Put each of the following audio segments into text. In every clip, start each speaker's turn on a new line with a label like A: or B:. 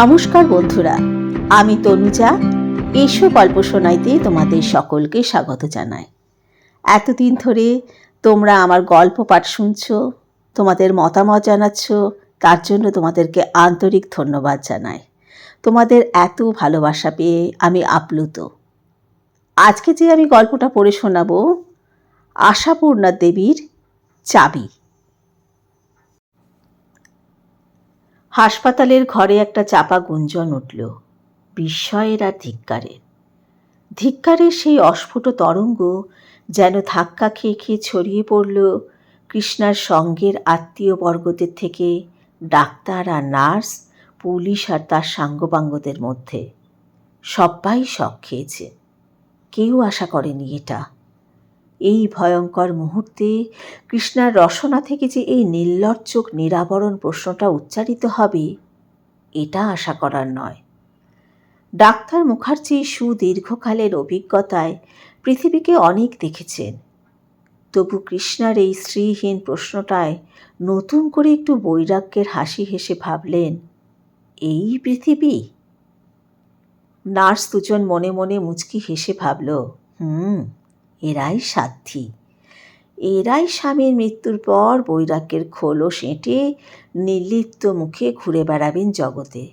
A: নমস্কার বন্ধুরা, আমি তনুজা। এসো গল্প শোনাইতে তোমাদের সকলকে স্বাগত জানাই। এতদিন ধরে তোমরা আমার গল্প পাঠ শুনছো, তোমাদের মতামত জানাচ্ছ, তার জন্য তোমাদেরকে আন্তরিক ধন্যবাদ জানাই। তোমাদের এত ভালোবাসা পেয়ে আমি আপ্লুত। আজকে যে আমি গল্পটা পড়ে শোনাবো, আশাপূর্ণা দেবীর চাবি। হাসপাতালের ঘরে একটা চাপা গুঞ্জন উঠল। বিস্ময়ের আর ধিক্কারের। ধিক্কারের সেই অস্ফুট তরঙ্গ যেন ধাক্কা খেয়ে খেয়ে ছড়িয়ে পড়ল কৃষ্ণার সঙ্গের আত্মীয় বর্গদের থেকে, ডাক্তার আর নার্স, পুলিশ আর তার সাঙ্গপাঙ্গদের মধ্যে। সবাই শখ খেয়েছে। কেউ আশা করেনি এটা। এই ভয়ঙ্কর মুহূর্তে কৃষ্ণার রসনা থেকে যে এই নির্লজ্জক নিরাবরণ প্রশ্নটা উচ্চারিত হবে, এটা আশা করার নয়। ডাক্তার মুখার্জি সুদীর্ঘকালের অভিজ্ঞতায় পৃথিবীকে অনেক দেখেছেন। তবু কৃষ্ণার এই শ্রীহীন প্রশ্নটায় নতুন করে একটু বৈরাগ্যের হাসি হেসে ভাবলেন, এই পৃথিবী? নার্স দুজন মনে মনে মুচকি হেসে ভাবল, হুম। এরাই সাধ্যী। এরাই স্বামীর মৃত্যুর পর বৈরাগ্যের খোলো সেঁটে নির্লিপ্ত মুখে ঘুরে বেড়াবেন জগতে,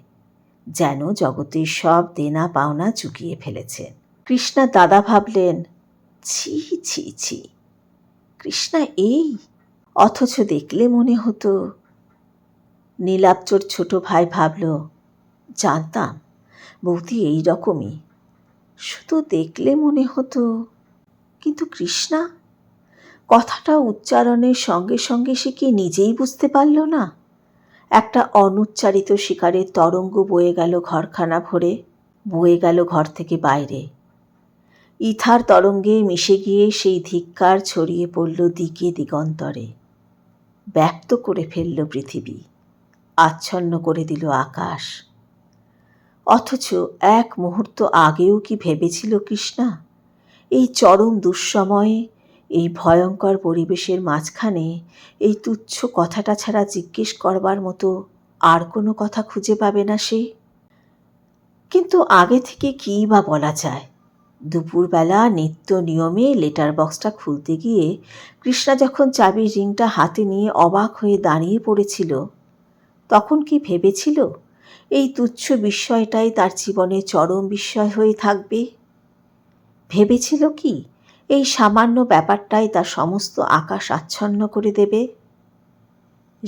A: যেন জগতের সব দেনা পাওনা চুকিয়ে ফেলেছেন। কৃষ্ণা দাদা ভাবলেন, ছি ছি ছি, কৃষ্ণা এই? অথচ দেখলে মনে হতো নীলাপচোর ছোট ভাই ভাবল, জানতাম বৌদি এই রকমই। শুধু দেখলে মনে হতো কিন্তু কৃষ্ণা, কথাটা উচ্চারণের সঙ্গে সঙ্গে সে কি নিজেই বুঝতে পারল না? একটা অনুচ্চারিত শিকারের তরঙ্গ বয়ে গেল ঘরখানা ভরে, বয়ে গেল ঘর থেকে বাইরে। ইথার তরঙ্গে মিশে গিয়ে সেই ধিক্কার ছড়িয়ে পড়ল দিকে দিগন্তরে। ব্যক্ত করে ফেলল পৃথিবী, আচ্ছন্ন করে দিল আকাশ। অথচ এক মুহূর্ত আগেও কি ভেবেছিল কৃষ্ণা? এই চরম দুঃসময়ে, এই ভয়ঙ্কর পরিবেশের মাঝখানে, এই তুচ্ছ কথাটা ছাড়া জিজ্ঞেস করবার মতো আর কোনো কথা খুঁজে পাবে না সে? কিন্তু আগে থেকে কী বা বলা যায়? দুপুরবেলা নিত্য নিয়মে লেটার বক্সটা খুলতে গিয়ে কৃষ্ণা যখন চাবির রিংটা হাতে নিয়ে অবাক হয়ে দাঁড়িয়ে পড়েছিল, তখন কি ভেবেছিল, এই তুচ্ছ বিস্ময়টাই তার জীবনে চরম বিস্ময় হয়ে থাকবে? ভেবেছিল কি, এই সামান্য ব্যাপারটাই তার সমস্ত আকাশ আচ্ছন্ন করে দেবে?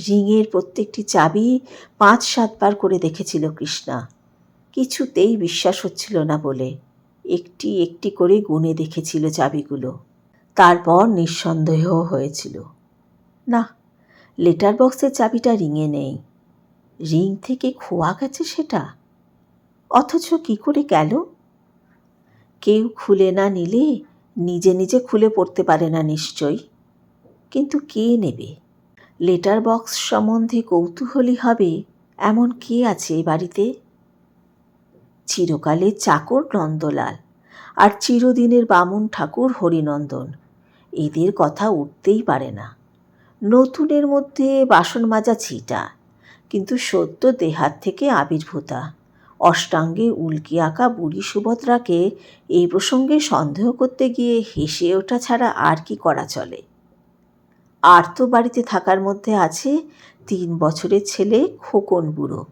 A: রিংয়ের প্রত্যেকটি চাবি পাঁচ সাতবার করে দেখেছিল কৃষ্ণা। কিছুতেই বিশ্বাস হচ্ছিল না বলে। একটি একটি করে গুনে দেখেছিল চাবিগুলো। তারপর নিঃসন্দেহ হয়েছিল। না, লেটার বক্সের চাবিটা রিংয়ে নেই। রিং থেকে খোয়া গেছে সেটা? অথচ কি করে গেল? কেউ খুলে না নিলে নিজে নিজে খুলে পড়তে পারে না নিশ্চয়ই। কিন্তু কে নেবে? লেটার বক্স সম্বন্ধে কৌতূহলী হবে এমন কে আছে এ বাড়িতে? চিরকালের চাকর নন্দলাল আর চিরদিনের বামুন ঠাকুর হরিনন্দন। এদের কথা উঠতেই পারে না। নতুনের মধ্যে বাসন মাজা ছিটা, কিন্তু সদ্য দেহাত থেকে আবির্ভূতা। অষ্টাঙ্গে উল্কি আঁকা বুড়ি সুভদ্রাকে এই প্রসঙ্গে সন্দেহ করতে গিয়ে হেসে ওঠা ছাড়া আর কি করা চলে? আর তো বাড়িতে থাকার মধ্যে আছে তিন বছরের ছেলে খোকন বুড়ো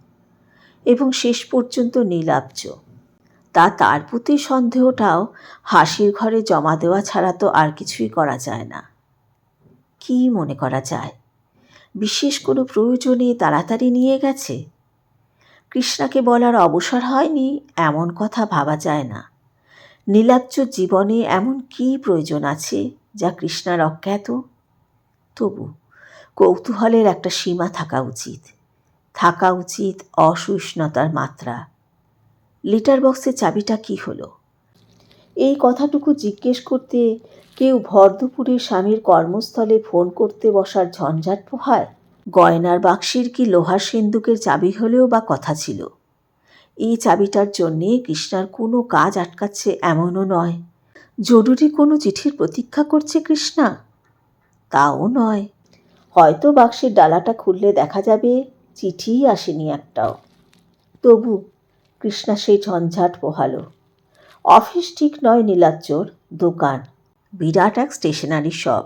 A: এবং শেষ পর্যন্ত নীলাব্জ। তা তার প্রতি সন্দেহটাও হাসির ঘরে জমা দেওয়া ছাড়া তো আর কিছুই করা যায় না। কি মনে করা যায়? বিশেষ কোনো প্রয়োজনে তাড়াতাড়ি নিয়ে গেছে? কৃষ্ণাকে বলার অবসর হয়নি, এমন কথা ভাবা যায় না। নীলাব্জ জীবনে এমন কি প্রয়োজন আছে যা কৃষ্ণার অজ্ঞাত? তবু কৌতূহলের একটা সীমা থাকা উচিত। থাকা উচিত অসহিষ্ণুতার মাত্রা। লিটার বক্সের চাবিটা কি হলো? এই কথাটুকু জিজ্ঞেস করতে কেউ ভর দুপুরে স্বামীর কর্মস্থলে ফোন করতে বসার ঝঞ্ঝাট পোহায়? গয়নার বাক্সের কি লোহার সিন্দুকের চাবি হলেও বা কথা ছিল? এই চাবিটার জন্যে কৃষ্ণার কোনো কাজ আটকাচ্ছে এমনও নয়। জরুরি কোনো চিঠির প্রতীক্ষা করছে কৃষ্ণা? তাও নয়। হয়তো বাক্সের ডালাটা খুললে দেখা যাবে চিঠিই আসেনি একটাও। তবু কৃষ্ণা সেই ঝঞ্ঝাট পোহালো। অফিস ঠিক নয় নীলাচ্চর দোকান। বিরাট এক স্টেশনারি শপ।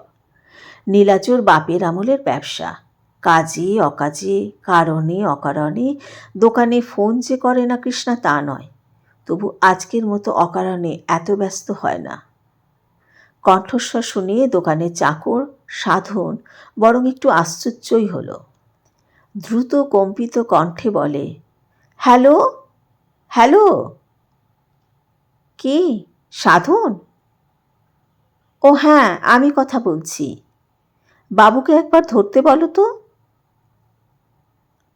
A: নীলাচর বাপের আমলের ব্যবসা। কাজে, অকাজে, কারণে, অকারণে, দোকানে ফোন যে করে না কৃষ্ণা তা নয়। তবু আজকের মতো অকারণে এত ব্যস্ত হয় না। কণ্ঠস্বর শুনিয়ে দোকানের চাকর, সাধন বরং একটু আশ্চর্যই হলো। দ্রুত কম্পিত কণ্ঠে বলে, হ্যালো? হ্যালো? কে? সাধন? ও হ্যাঁ আমি কথা বলছি। বাবুকে একবার ধরতে বলো তো।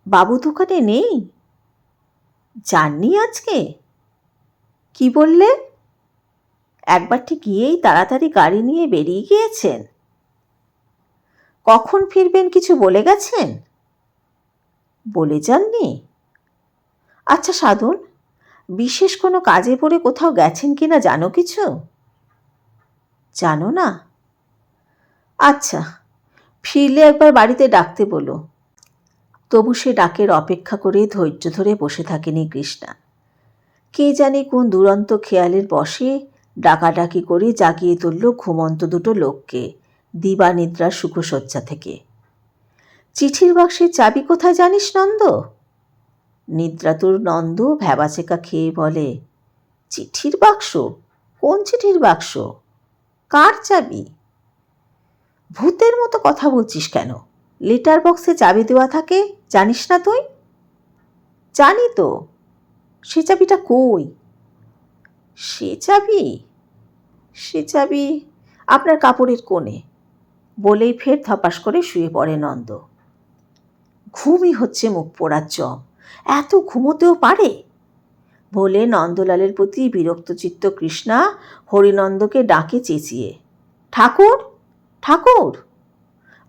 A: বাবু দোকানে নেই। যাননি আজকে? কি বললে? একবারটি গিয়েই তাড়াতাড়ি গাড়ি নিয়ে বেরিয়ে গিয়েছেন। কখন ফিরবেন কিছু বলে গেছেন? বলে যাননি? আচ্ছা সাধন, বিশেষ কোনো কাজে পড়ে কোথাও গেছেন কি না জানো কিছু? জানো না? আচ্ছা ফিরলে একবার বাড়িতে ডাকতে বলো। তবু সে ডাকের অপেক্ষা করে ধৈর্য ধরে বসে থাকেনি কৃষ্ণা। কে জানি কোন দুরন্ত খেয়ালের বসে ডাকাডাকি করে জাগিয়ে তুলল ঘুমন্ত দুটো লোককে দিবানিদ্রার সুখসজ্জা থেকে। চিঠির বাক্সের চাবি কোথায় জানিস নন্দ? নিদ্রাতুর নন্দ ভ্যাবাচেকা খেয়ে বলে, চিঠির বাক্স? কোন চিঠির বাক্স? কার চাবি? ভূতের মতো কথা বলছিস কেন? লেটার বক্সে চাবি দেওয়া থাকে? জানিস না তুই? জানি তো। সে চাবিটা কই? সে চাবি? সে চাবি আপনার কাপড়ের কোণে। বলেই ফের ধপাস করে শুয়ে পড়ে নন্দ। ঘুমই হচ্ছে মুখ পোড়ার জম এত ঘুমোতেও পারে? বলে নন্দলালের প্রতি বিরক্তচিত্ত কৃষ্ণা হরিনন্দকে ডাকে চেঁচিয়ে, ঠাকুর ঠাকুর!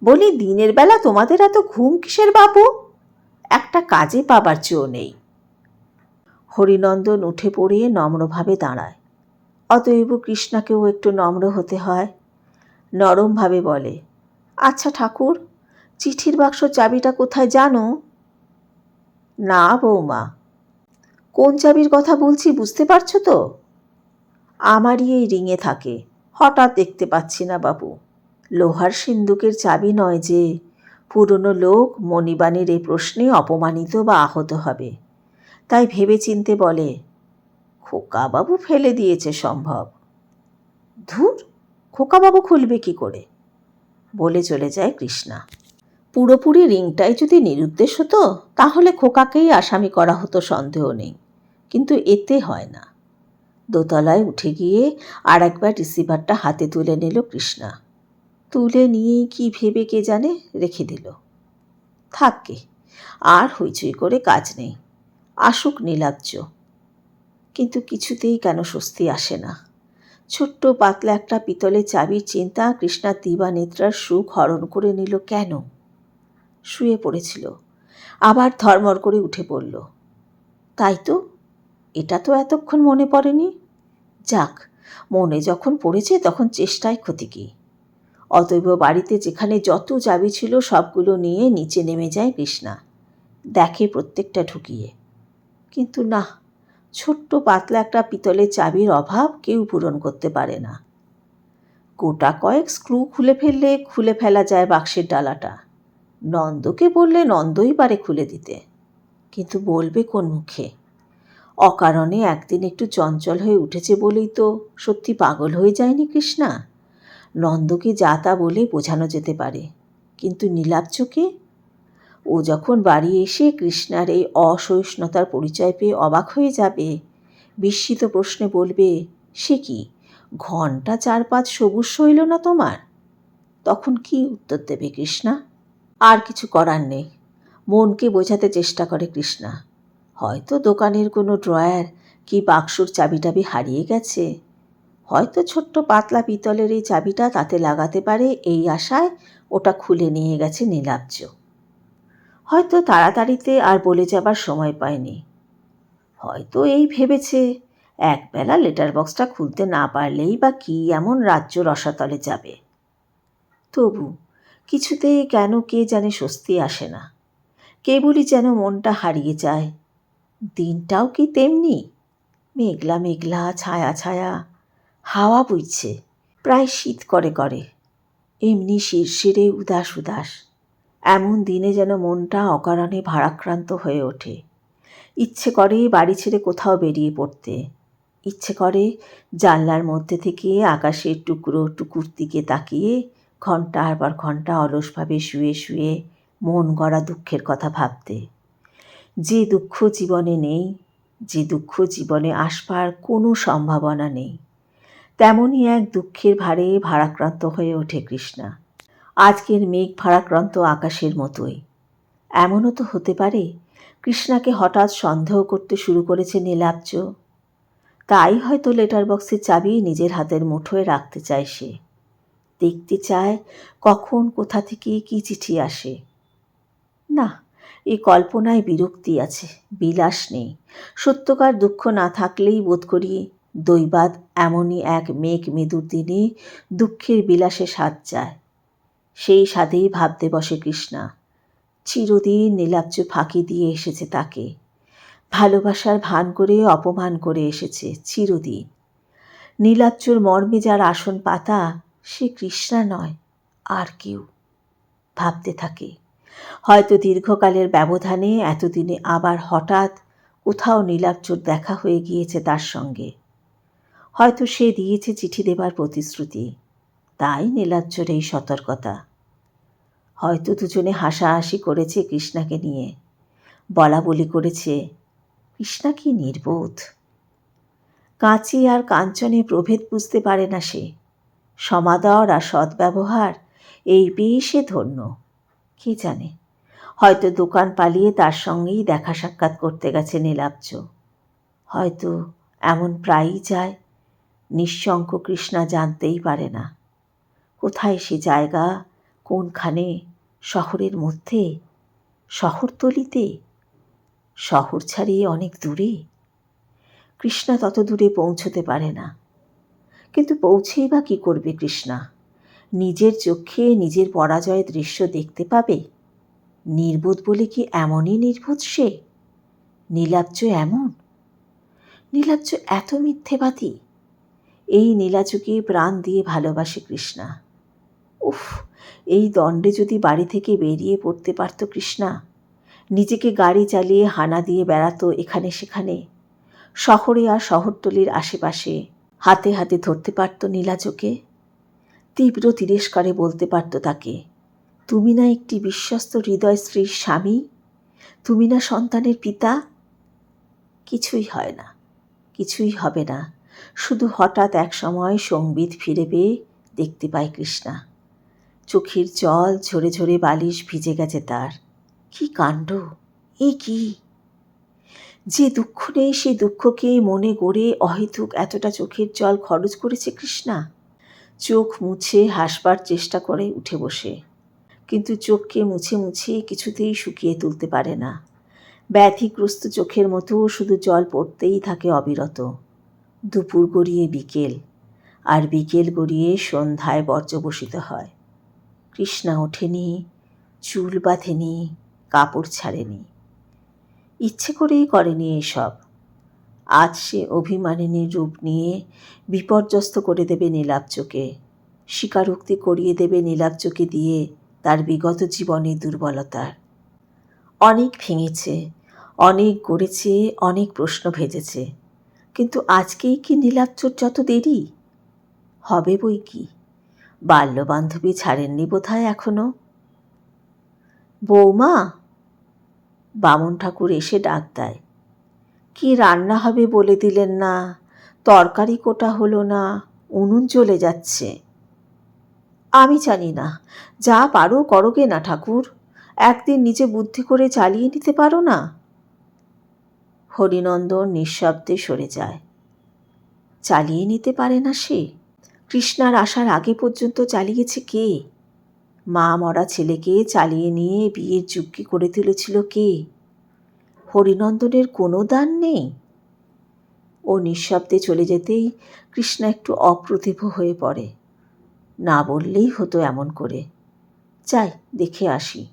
A: বলি, দিনের বেলা তোমাদের এত ঘুম কিসের বাবু একটা কাজে পাবার চেয়েও নেই। হরিনন্দন উঠে পড়ে নম্রভাবে দাঁড়ায়। অতএব কৃষ্ণাকেও একটু নম্র হতে হয়। নরমভাবে বলে আচ্ছা ঠাকুর, চিঠির বাক্স চাবিটা কোথায় জানো? না বৌমা। কোন চাবির কথা বলছি বুঝতে পারছ তো? আমারই এই রিঙে থাকে, হঠাৎ দেখতে পাচ্ছি না বাবু লোহার সিন্দুকের চাবি নয় যে। পুরনো লোক মণিবাণীর এই প্রশ্নে অপমানিত বা আহত হবে। তাই ভেবে চিনতে বলে, খোকাবাবু ফেলে দিয়েছে সম্ভব। ধুর, খোকাবাবু খুলবে কি করে? বলে চলে যায় কৃষ্ণা। পুরোপুরি রিংটাই যদি নিরুদ্দেশ হতো, তাহলে খোকাকেই আসামি করা হতো, সন্দেহ নেই। কিন্তু এতে হয় না। দোতলায় উঠে গিয়ে আর একবার রিসিভারটা হাতে তুলে নিল কৃষ্ণা। তুলে নিয়েই কি ভেবে কে জানে রেখে দিল। থাককে আর হইচই করে কাজ নেই, আসুক নীলাজ্য কিন্তু কিছুতেই কেন স্বস্তি আসে না। ছোট্ট পাতলা একটা পিতলে চাবির চিন্তা কৃষ্ণা দিবা নেত্রার সুখ হরণ করে নিল কেন? শুয়ে পড়েছিল, আবার ধর্মর করে উঠে পড়ল। তাই তো, এটা তো এতক্ষণ মনে পড়েনি। যাক, মনে যখন পড়েছে তখন চেষ্টায় ক্ষতি কী। অতএব বাড়িতে যেখানে যত চাবি ছিল সবগুলো নিয়ে নিচে নেমে যায় কৃষ্ণা। দেখে প্রত্যেকটা ঢুকিয়ে। কিন্তু না, ছোট্ট পাতলা একটা পিতলের চাবির অভাব কেউ পূরণ করতে পারে না। গোটা কয়েক স্ক্রু খুলে ফেললে খুলে ফেলা যায় বাক্সের ডালাটা। নন্দকে বললে নন্দই পারে খুলে দিতে। কিন্তু বলবে কোন মুখে? অকারণে একদিন একটু চঞ্চল হয়ে উঠেছে বলেই তো সত্যি পাগল হয়ে যায়নি কৃষ্ণা। নন্দকে যা তা বলে বোঝানো যেতে পারে। কিন্তু নীলাব্জকে ও যখন বাড়ি এসে কৃষ্ণার এই অসহিষ্ণুতার পরিচয় পেয়ে অবাক হয়ে যাবে, বিস্মিত প্রশ্নে বলবে, সে কি? ঘণ্টা চার পাঁচ সবুজ সইল না তোমার? তখন কি উত্তর দেবে কৃষ্ণা? আর কিছু করার নেই। মনকে বোঝাতে চেষ্টা করে কৃষ্ণা। হয়তো দোকানের কোনো ড্রয়ার কি বাক্সর চাবিটাবি হারিয়ে গেছে। হয়তো ছোট্ট পাতলা পিতলের এই চাবিটা তাতে লাগাতে পারে এই আশায় ওটা খুলে নিয়ে গেছে নীলাব্জ। হয়তো তাড়াতাড়িতে আর বলে যাবার সময় পায়নি। হয়তো এই ভেবেছে, একবেলা লেটার বক্সটা খুলতে না পারলেই বা কি এমন রাজ্য রসাতলে যাবে। তবু কিছুতেই কেন কে জানে স্বস্তি আসে না। কেবলই যেন মনটা হারিয়ে যায়। দিনটাও কি তেমনি? মেঘলা মেঘলা, ছায়া ছায়া। হাওয়া বইছে, প্রায় শীত করে করে। এমনি শিরশিরে উদাস উদাস। এমন দিনে যেন মনটা অকারণে ভারাক্রান্ত হয়ে ওঠে। ইচ্ছে করে বাড়ি ছেড়ে কোথাও বেরিয়ে পড়তে। ইচ্ছে করে জানলার মধ্যে থেকে আকাশের টুকরো টুকুর দিকে তাকিয়ে ঘণ্টার পর ঘণ্টা অলসভাবে শুয়ে শুয়ে মন গড়া দুঃখের কথা ভাবতে। যে দুঃখ জীবনে নেই, যে দুঃখ জীবনে আসবার কোনো সম্ভাবনা নেই। তেমনই এক দুঃখের ভারে ভারাক্রান্ত হয়ে ওঠে কৃষ্ণা। আজকের মেঘ ভারাক্রান্ত আকাশের মতোই। এমনও তো হতে পারে, কৃষ্ণাকে হঠাৎ সন্দেহ করতে শুরু করেছে নীলাব্জ। তাই হয়তো লেটার বক্সের চাবি নিজের হাতের মুঠোয় রাখতে চায় সে। দেখতে চায় কখন, কোথা থেকে কি চিঠি আসে। না এই কল্পনায় বিরক্তি আছে, বিলাস নেই। সত্যকার দুঃখ না থাকলেই বোধ করি দৈবাদ এমনই এক মেঘ মেদুর দিনে দুঃখের বিলাসে স্বাদ যায়। সেই স্বাদেই ভাবতে বসে কৃষ্ণা। চিরদিন নীলাব্জ ফাঁকি দিয়ে এসেছে তাকে। ভালোবাসার ভান করে অপমান করে এসেছে চিরদিন। নীলাচ্চুর মর্মে যার আসন পাতা, সে কৃষ্ণা নয়, আর কেউ ভাবতে থাকে। হয়তো দীর্ঘকালের ব্যবধানে এতদিনে আবার হঠাৎ কোথাও নীলাচ্চুর দেখা হয়ে গিয়েছে তার সঙ্গে। হয়তো সে দিয়েছে চিঠি দেবার প্রতিশ্রুতি। তাই নীলাচ্চর এই সতর্কতা। হয়তো দুজনে হাসাহাসি করেছে কৃষ্ণাকে নিয়ে। বলা বলি করেছে, কৃষ্ণা কি নির্বোধ? কাঁচি আর কাঞ্চনে প্রভেদ বুঝতে পারে না সে। সমাদর আর সদ্ব্যবহার, এই সে ধন্য। কে জানে? হয়তো দোকান পালিয়ে তার সঙ্গেই দেখা সাক্ষাৎ করতে গেছে নীলাব্জ হয়তো এমন প্রায়ই যায়। নিঃশঙ্ক কৃষ্ণা জানতেই পারে না। কোথায় সে জায়গা? কোনখানে? শহরের মধ্যে? শহরতলিতে? শহর ছাড়িয়ে অনেক দূরে? কৃষ্ণা তত দূরে পৌঁছতে পারে না। কিন্তু পৌঁছেই বা কী করবে কৃষ্ণা? নিজের চোখে নিজের পরাজয়ের দৃশ্য দেখতে পাবে? নির্বোধ বলে কি এমনই নির্বোধ সে? নীলাব্জ এমন? নীলাব্জ এত মিথ্যেবাদী। এই নীলাচুকে প্রাণ দিয়ে ভালোবাসে কৃষ্ণা। উফ, এই দণ্ডে যদি বাড়ি থেকে বেরিয়ে পড়তে পারত কৃষ্ণা। নিজেকে গাড়ি চালিয়ে হানা দিয়ে বেড়াতো এখানে সেখানে। শহরে আর শহরতলির আশেপাশে হাতে হাতে ধরতে পারত নীলাচকে। তীব্র তিরস্কারে বলতে পারত তাকে, তুমি না একটি বিশ্বস্ত হৃদয় স্ত্রীর স্বামী? তুমি না সন্তানের পিতা? কিছুই হয় না, কিছুই হবে না। শুধু হঠাৎ এক সময় সংগীত ফিরে পেয়ে দেখতে পায় কৃষ্ণা। চোখের জল ঝরে ঝরে বালিশ ভিজে গেছে তার। কি কাণ্ড? এ কি? যে দুঃখ নেই সেই দুঃখকে মনে গড়ে অহেতুক এতটা চোখের জল খরচ করেছে কৃষ্ণা। চোখ মুছে হাসবার চেষ্টা করে উঠে বসে। কিন্তু চোখকে মুছে মুছে কিছুতেই শুকিয়ে তুলতে পারে না। ব্যাধিগ্রস্ত চোখের মতো শুধু জল পড়তেই থাকে অবিরত। দুপুর গড়িয়ে বিকেল, আর বিকেল গড়িয়ে সন্ধ্যায় বর্জ্যবসিত হয়। কৃষ্ণা ওঠেনি, চুল বাঁধেনি, কাপড় ছাড়েনি। ইচ্ছে করেই করেনি এসব। আজ সে অভিমানিনীর রূপ নিয়ে বিপর্যস্ত করে দেবে নীলাব্জকে স্বীকারোক্তি করিয়ে দেবে নীলাব্জকে দিয়ে তার বিগত জীবনের দুর্বলতার। অনেক ভেঙেছে, অনেক গড়েছে, অনেক প্রশ্ন ভেজেছে। কিন্তু আজকেই কি নীলাব্জর যত দেরি? হবে বই কি? বাল্যবান্ধবী ছাড়েননি বোধহয় এখনও? বৌমা! বামুন ঠাকুর এসে ডাক দেয়। কি রান্না হবে বলে দিলেন না? তরকারি কোটা হলো না? উনুন চলে যাচ্ছে। আমি জানি না। যা পারো করোগে না ঠাকুর। একদিন নিজে বুদ্ধি করে চালিয়ে নিতে পারো না? হরিনন্দন নিঃশব্দে সরে যায়। চালিয়ে নিতে পারে না সে। কৃষ্ণার আসার আগে পর্যন্ত চালিয়েছে কে? মা মরা ছেলেকে চালিয়ে নিয়ে বিয়ের চুক্তি করে তুলেছিল কে? হরিনন্দনের কোনো দান নেই। ও নিঃশব্দে চলে যেতেই কৃষ্ণা একটু অপ্রতিভ হয়ে পড়ে। না বললেই হতো এমন করে। যাই, দেখে আসি।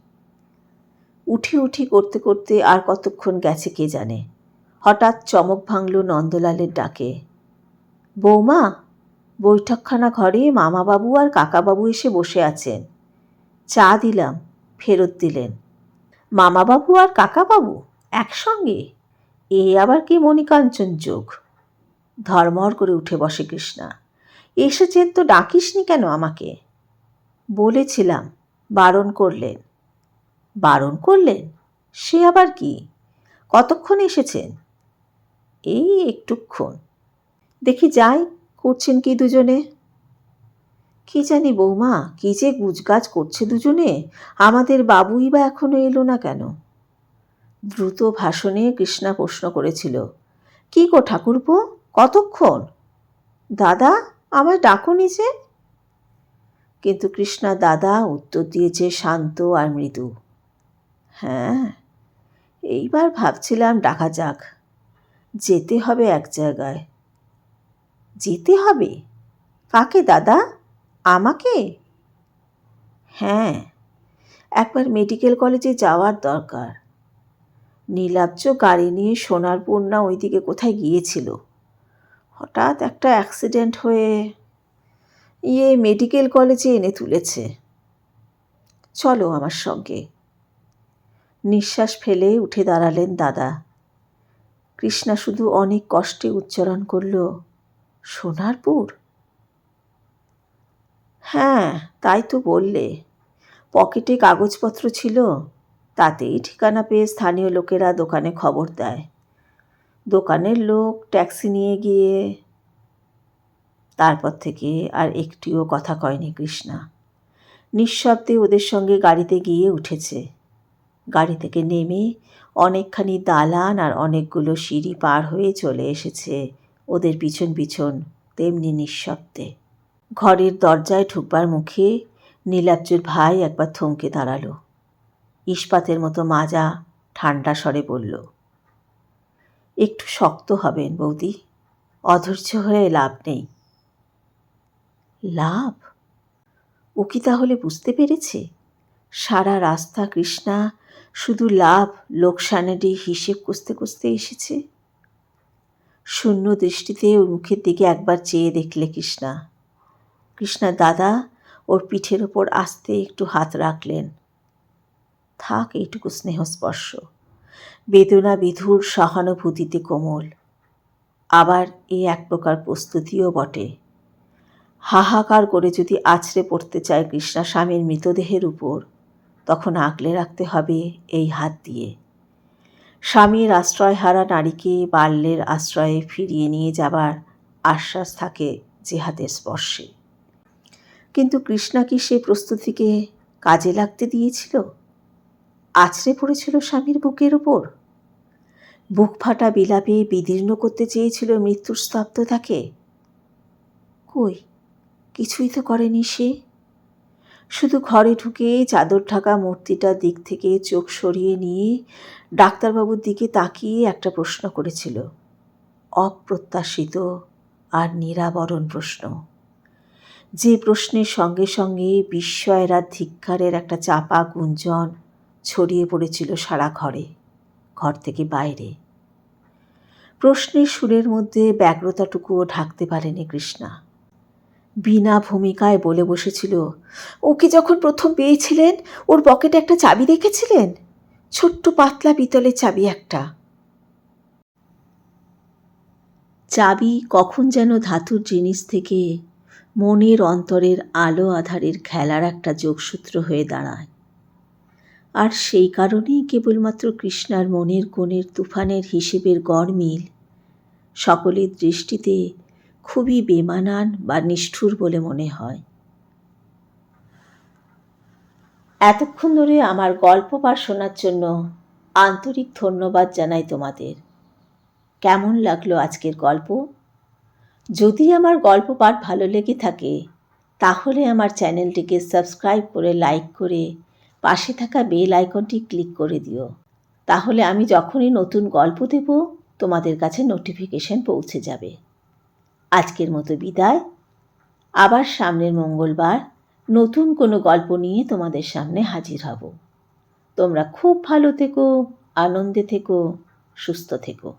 A: উঠি উঠি করতে করতে আর কতক্ষণ গেছে কে জানে। হঠাৎ চমক ভাঙল নন্দলালের ডাকে। বৌমা, বৈঠকখানা ঘরে মামাবাবু আর কাকাবাবু এসে বসে আছেন। চা দিলাম, ফেরত দিলেন। মামাবাবু আর কাকাবাবু একসঙ্গে? এ আবার কি মণিকাঞ্চন যোগ? ধর্মর করে উঠে বসে কৃষ্ণা। এসেছেন তো ডাকিসনি কেন আমাকে? বলেছিলাম, বারণ করলেন। বারণ করলেন? সে আবার কি? কতক্ষণ এসেছেন? এই একটুক্ষণ। দেখি যাই, করছেন কি দুজনে? কি জানি বৌমা, কি যে গুজগাজ করছে দুজনে, আমাদের বাবুই বা এখনও এলো না কেন? দ্রুত ভাষণে কৃষ্ণা প্রশ্ন করেছিল, কি গো ঠাকুরপো, কতক্ষণ? দাদা, আমায় ডাকুনি যে। কিন্তু কৃষ্ণা দাদা উত্তর দিয়েছে, শান্ত আর মৃদু। হ্যাঁ এইবার ভাবছিলাম ডাকা যাক। যেতে হবে এক জায়গায়। যেতে হবে? কাকে, দাদা? আমাকে? হ্যাঁ একবার মেডিকেল কলেজে যাওয়ার দরকার। নীলাব্জ গাড়ি নিয়ে সোনারপুর না ওইদিকে কোথায় গিয়েছিল? হঠাৎ একটা অ্যাক্সিডেন্ট হয়ে ইয়ে মেডিকেল কলেজে এনে তুলেছে। চলো আমার সঙ্গে। নিঃশ্বাস ফেলে উঠে দাঁড়ালেন দাদা। কৃষ্ণা শুধু অনেক কষ্টে উচ্চারণ করল, সোনারপুর? হ্যাঁ তাই তো বললে। পকেটে কাগজপত্র ছিল, তাতেই ঠিকানা পেয়ে স্থানীয় লোকেরা দোকানে খবর দেয়। দোকানের লোক ট্যাক্সি নিয়ে গিয়ে, তারপর থেকে আর একটিও কথা কয়নি কৃষ্ণা। নিঃশব্দে ওদের সঙ্গে গাড়িতে গিয়ে উঠেছে। গাড়ি থেকে নেমে অনেকখানি দালান আর অনেকগুলো সিঁড়ি পার হয়ে চলে এসেছে ওদের পিছন পিছন, তেমনি নিঃশব্দে। ঘরের দরজায় ঢুকবার মুখে নীলাব্জুর ভাই একবার থমকে দাঁড়াল। ইস্পাতের মতো মাজা ঠান্ডা স্বরে বলল, একটু শক্ত হবেন বৌদি, অধৈর্য হয়ে লাভ নেই। লাভ? ও কি তাহলে বুঝতে পেরেছে? সারা রাস্তা কৃষ্ণা শুধু লাভ, লোকসানেরই হিসেব কষতে কষতে এসেছে। শূন্য দৃষ্টিতে ওর মুখের দিকে একবার চেয়ে দেখলে কৃষ্ণা। কৃষ্ণার দাদা ওর পিঠের ওপর আস্তে একটু হাত রাখলেন। থাক এইটুকু স্নেহস্পর্শ। বেদনা বিধুর সহানুভূতিতে কোমল। আবার এ এক প্রকার প্রস্তুতিও বটে। হাহাকার করে যদি আছড়ে পড়তে চায় কৃষ্ণা স্বামীর মৃতদেহের উপর। তখন আগলে রাখতে হবে এই হাত দিয়ে। স্বামীর আশ্রয়হারা নারীকে বাল্যের আশ্রয়ে ফিরিয়ে নিয়ে যাবার আশ্বাস থাকে যে হাতের স্পর্শে। কিন্তু কৃষ্ণা কি সে প্রস্তুতিকে কাজে লাগতে দিয়েছিল? আছড়ে পড়েছিল স্বামীর বুকের ওপর বুক ফাটা বিলাপে বিদীর্ণ করতে চেয়েছিল মৃত্যুর স্তব্ধতাকে? কই, কিছুই তো করেনি সে। শুধু ঘরে ঢুকে চাদর ঢাকা মূর্তিটার দিক থেকে চোখ সরিয়ে নিয়ে ডাক্তারবাবুর দিকে তাকিয়ে একটা প্রশ্ন করেছিল। অপ্রত্যাশিত আর নিরাবরণ প্রশ্ন। যে প্রশ্নের সঙ্গে সঙ্গে বিস্ময়ের আর ধিক্কারের একটা চাপা গুঞ্জন ছড়িয়ে পড়েছিল সারা ঘরে, ঘর থেকে বাইরে। প্রশ্নের সুরের মধ্যে ব্যগ্রতাটুকুও ঢাকতে পারেনি কৃষ্ণা। বিনা ভূমিকায় বলে বসেছিল। ওকে যখন প্রথম পেয়েছিলেন? ওর পকেটে একটা চাবি রেখেছিলেন? ছোট্ট পাতলা পিতলের চাবি একটা। চাবি কখন যেন ধাতুর জিনিস থেকে মনের অন্তরের আলো আধারের খেলার একটা যোগসূত্র হয়ে দাঁড়ায়। আর সেই কারণেই কেবলমাত্র কৃষ্ণার মনের কোণের তুফানের হিসেবের গড়মিল সকলের দৃষ্টিতে খুবই বেমানান বা নিষ্ঠুর বলে মনে হয়। এতক্ষণ ধরে আমার গল্প পাঠ শোনার জন্য আন্তরিক ধন্যবাদ জানাই তোমাদের। কেমন লাগল আজকের গল্প? যদি আমার গল্প পাঠ ভালো লেগে থাকে, তাহলে আমার চ্যানেলটিকে সাবস্ক্রাইব করে লাইক করে পাশে থাকা বেল আইকনটি ক্লিক করে দিও। তাহলে আমি যখনই নতুন গল্প দেব, তোমাদের কাছে নোটিফিকেশন পৌঁছে যাবে। আজকের মতো বিদায়। আবার সামনের মঙ্গলবার নতুন কোনো গল্প নিয়ে তোমাদের সামনে হাজির হব। তোমরা খুব ভালো থেকো, আনন্দে থেকো, সুস্থ থেকো।